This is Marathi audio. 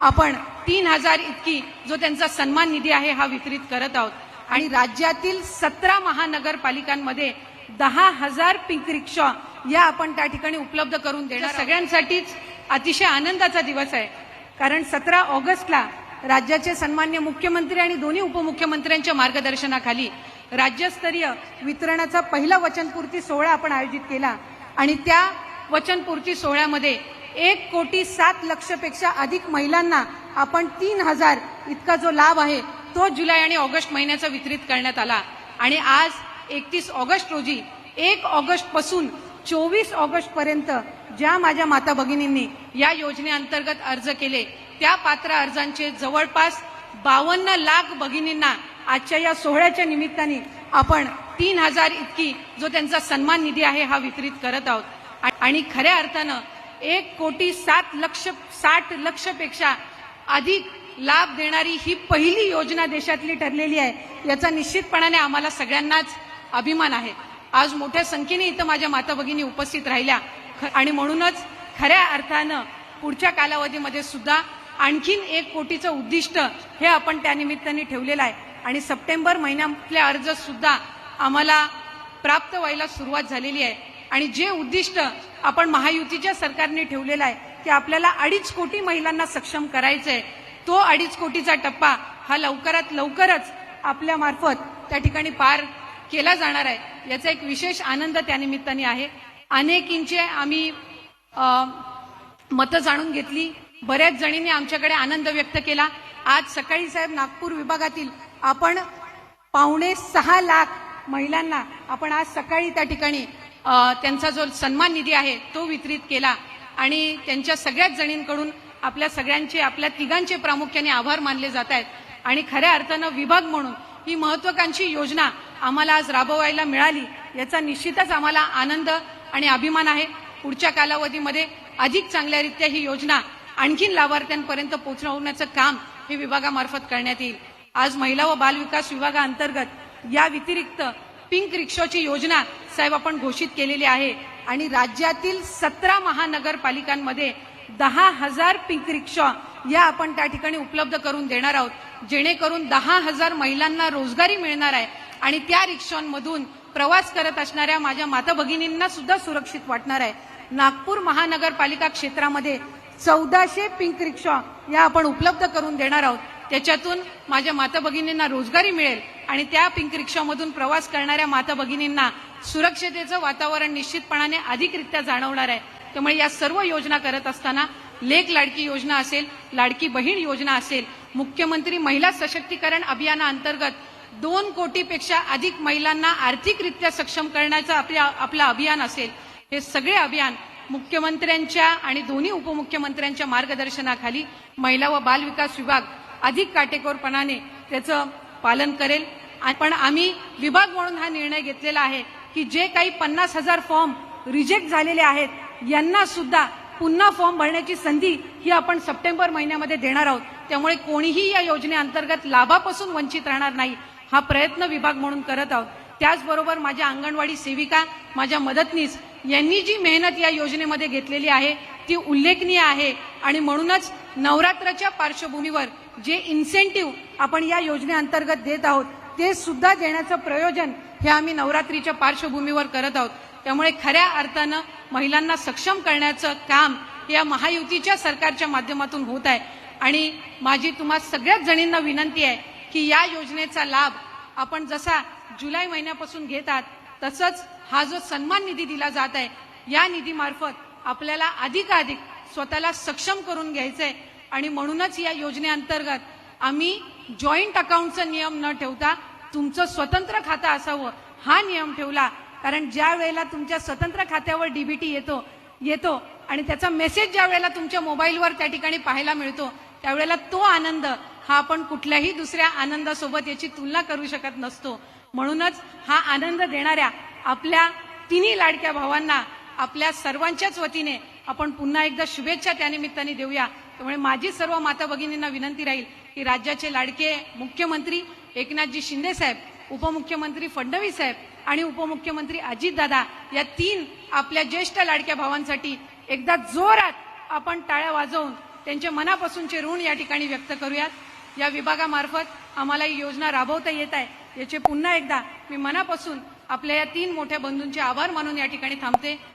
आपण तीन हजार इतकी जो त्यांचा सन्मान निधी आहे हा वितरित करत आहोत. आणि राज्यातील सतरा महानगरपालिकांमध्ये दहा हजार पिंक रिक्षा या आपण त्या ठिकाणी उपलब्ध करून देणार सगळ्यांसाठीच अतिशय आनंदाचा दिवस आहे. कारण सतरा ऑगस्टला राज्याचे सन्मान्य मुख्यमंत्री आणि दोन्ही उपमुख्यमंत्र्यांच्या मार्गदर्शनाखाली राज्यस्तरीय वितरणाचा पहिला वचनपूर्ती सोहळा आपण आयोजित केला. आणि त्या वचनपूर्ती सोहळ्यामध्ये एक कोटी सात लक्षपेक्षा अधिक महिलांना आपण तीन हजार इतका जो लाभ आहे तो जुलै आणि ऑगस्ट महिन्याचा वितरित करण्यात आला. आणि आज एकतीस ऑगस्ट रोजी एक ऑगस्टपासून चोवीस ऑगस्ट पर्यंत ज्या माझ्या माता भगिनींनी या योजनेअंतर्गत अर्ज केले त्या पात्र अर्जांचे जवळपास बावन्न लाख भगिनींना आजच्या या सोहळ्याच्या निमित्ताने आपण तीन हजार इतकी जो त्यांचा सन्मान निधी आहे हा वितरित करत आहोत. आणि खऱ्या अर्थानं एक कोटी सात लक्ष साठ लक्षपेक्षा अधिक लाभ देणारी ही पहिली योजना देशातली ठरलेली आहे. याचा निश्चितपणाने आम्हाला सगळ्यांनाच अभिमान आहे. आज मोठ्या संख्येने इथं माझ्या माता भगिनी उपस्थित राहिल्या. ख- आणि म्हणूनच खऱ्या अर्थानं पुढच्या कालावधीमध्ये सुद्धा आणखीन एक कोटीचं उद्दिष्ट हे आपण त्या निमित्ताने ठेवलेलं आहे. आणि सप्टेंबर महिन्यातले अर्ज सुद्धा आम्हाला प्राप्त व्हायला सुरुवात झालेली आहे. आणि जे उद्दिष्ट आपण महायुतीच्या सरकारने ठेवलेला आहे की आपल्याला अडीच कोटी महिलांना सक्षम करायचं आहे तो अडीच कोटीचा टप्पा हा लवकरात लवकरच आपल्या मार्फत त्या ठिकाणी पार केला जाणार आहे. याचा एक विशेष आनंद त्यानिमित्ताने आहे. अनेकींचे आम्ही मतं जाणून घेतली. बऱ्याच जणींनी आमच्याकडे आनंद व्यक्त केला. आज सकाळी साहेब नागपूर विभागातील आपण पावणे सहा लाख महिलांना आपण आज सकाळी त्या ठिकाणी त्यांचा जो सन्मान निधी आहे तो वितरित केला. आणि त्यांच्या सगळ्याच जणींकडून आपल्या सगळ्यांचे आपल्या तिघांचे प्रामुख्याने आभार मानले जात आहेत. आणि खऱ्या अर्थानं विभाग म्हणून ही महत्वाकांक्षी योजना आम्हाला आज राबवायला मिळाली याचा निश्चितच आम्हाला आनंद आणि अभिमान आहे. पुढच्या कालावधीमध्ये अधिक चांगल्यारीत्या ही योजना आणखीन लाभार्थ्यांपर्यंत पोहोचवण्याचं काम हे विभागामार्फत करण्यात येईल. आज महिला व बालविकास विभागाअंतर्गत या व्यतिरिक्त पिंक रिक्षाची योजना साहेब आपण घोषित केलेली आहे. आणि राज्यातील सतरा महानगरपालिकांमध्ये दहा हजार पिंक रिक्षा या आपण त्या ठिकाणी उपलब्ध करून देणार आहोत. जेणेकरून दहा हजार महिलांना रोजगारी मिळणार आहे. आणि त्या रिक्षांमधून प्रवास करत असणाऱ्या माझ्या माता भगिनींना सुद्धा सुरक्षित वाटणार आहे. नागपूर महानगरपालिका क्षेत्रामध्ये चौदाशे पिंक रिक्षा या आपण उपलब्ध करून देणार आहोत. त्याच्यातून माझ्या माता भगिनींना रोजगारी मिळेल आणि त्या पिंक रिक्षामधून प्रवास करणाऱ्या माता भगिनींना सुरक्षतेचं वातावरण निश्चितपणाने अधिकरित्या जाणवणार आहे. त्यामुळे या सर्व योजना करत असताना लेख लाडकी योजना असेल लाडकी बहीण योजना असेल मुख्यमंत्री महिला सशक्तीकरण अभियानाअंतर्गत दोन कोटीपेक्षा अधिक महिलांना आर्थिकरित्या सक्षम करण्याचं आपल्या आपलं अभियान असेल. हे सगळे अभियान मुख्यमंत्र्यांच्या आणि दोन्ही उपमुख्यमंत्र्यांच्या मार्गदर्शनाखाली महिला व बाल विकास विभाग अधिक काटेकोरपणाने त्याचं पालन करेल. पण आम्ही विभाग म्हणून हा निर्णय घेतलेला आहे की जे काही पन्नास हजार फॉर्म रिजेक्ट झालेले आहेत यांना सुद्धा पुन्हा फॉर्म भरण्याची संधी ही आपण सप्टेंबर महिन्यामध्ये देणार आहोत. त्यामुळे कोणीही या योजनेअंतर्गत लाभापासून वंचित राहणार नाही हा प्रयत्न विभाग म्हणून करत आहोत. त्याचबरोबर माझ्या अंगणवाडी सेविका माझ्या मदतनीस यांनी जी मेहनत या योजनेमध्ये घेतलेली आहे ती उल्लेखनीय आहे आणि म्हणूनच नवरात्राच्या पार्श्वभूमीवर जे इन्सेंटिव्ह आपण या योजनेअंतर्गत देत आहोत ते सुद्धा देण्याचं प्रयोजन हे आम्ही नवरात्रीच्या पार्श्वभूमीवर करत आहोत. त्यामुळे खऱ्या अर्थानं महिलांना सक्षम करण्याचं काम या महायुतीच्या सरकारच्या माध्यमातून होत आहे. आणि माझी तुम्हा सगळ्याच जणींना विनंती आहे की या योजनेचा लाभ आपण जसा जुलै महिन्यापासून घेतात तसंच हा जो सन्मान निधी दिला जात आहे या निधीमार्फत आपल्याला अधिकाधिक स्वतःला सक्षम करून घ्यायचंय. आणि म्हणूनच या योजनेअंतर्गत आम्ही जॉईंट अकाउंटचा नियम न ठेवता तुमचं स्वतंत्र खातं असावं हा नियम ठेवला. कारण ज्या वेळेला तुमच्या स्वतंत्र खात्यावर डीबीटी येतो येतो आणि त्याचा मेसेज ज्या वेळेला तुमच्या मोबाईलवर त्या ठिकाणी पाहायला मिळतो त्यावेळेला तो आनंद हा आपण कुठल्याही दुसऱ्या आनंदासोबत याची तुलना करू शकत नसतो. म्हणूनच हा आनंद देणाऱ्या आपल्या तिन्ही लाडक्या भावांना आपल्या सर्वांच्याच वतीने आपण पुन्हा एकदा शुभेच्छा त्यानिमित्ताने देऊया. त्यामुळे माझी सर्व माता भगिनींना विनंती राहील की राज्याचे लाडके मुख्यमंत्री एकनाथजी शिंदे साहेब उपमुख्यमंत्री फडणवीस साहेब आणि उपमुख्यमंत्री अजितदादा या तीन आपल्या ज्येष्ठ लाडक्या भावांसाठी एकदा जोरात आपण टाळ्या वाजवून त्यांचे मनापासूनचे ऋण या ठिकाणी व्यक्त करूयात. या विभागामार्फत आम्हाला ही योजना राबवता येत आहे. याचे पुन्हा एकदा मी मनापासून आपल्या या तीन मोठ्या बंधूंचे आभार मानून या ठिकाणी थांबते.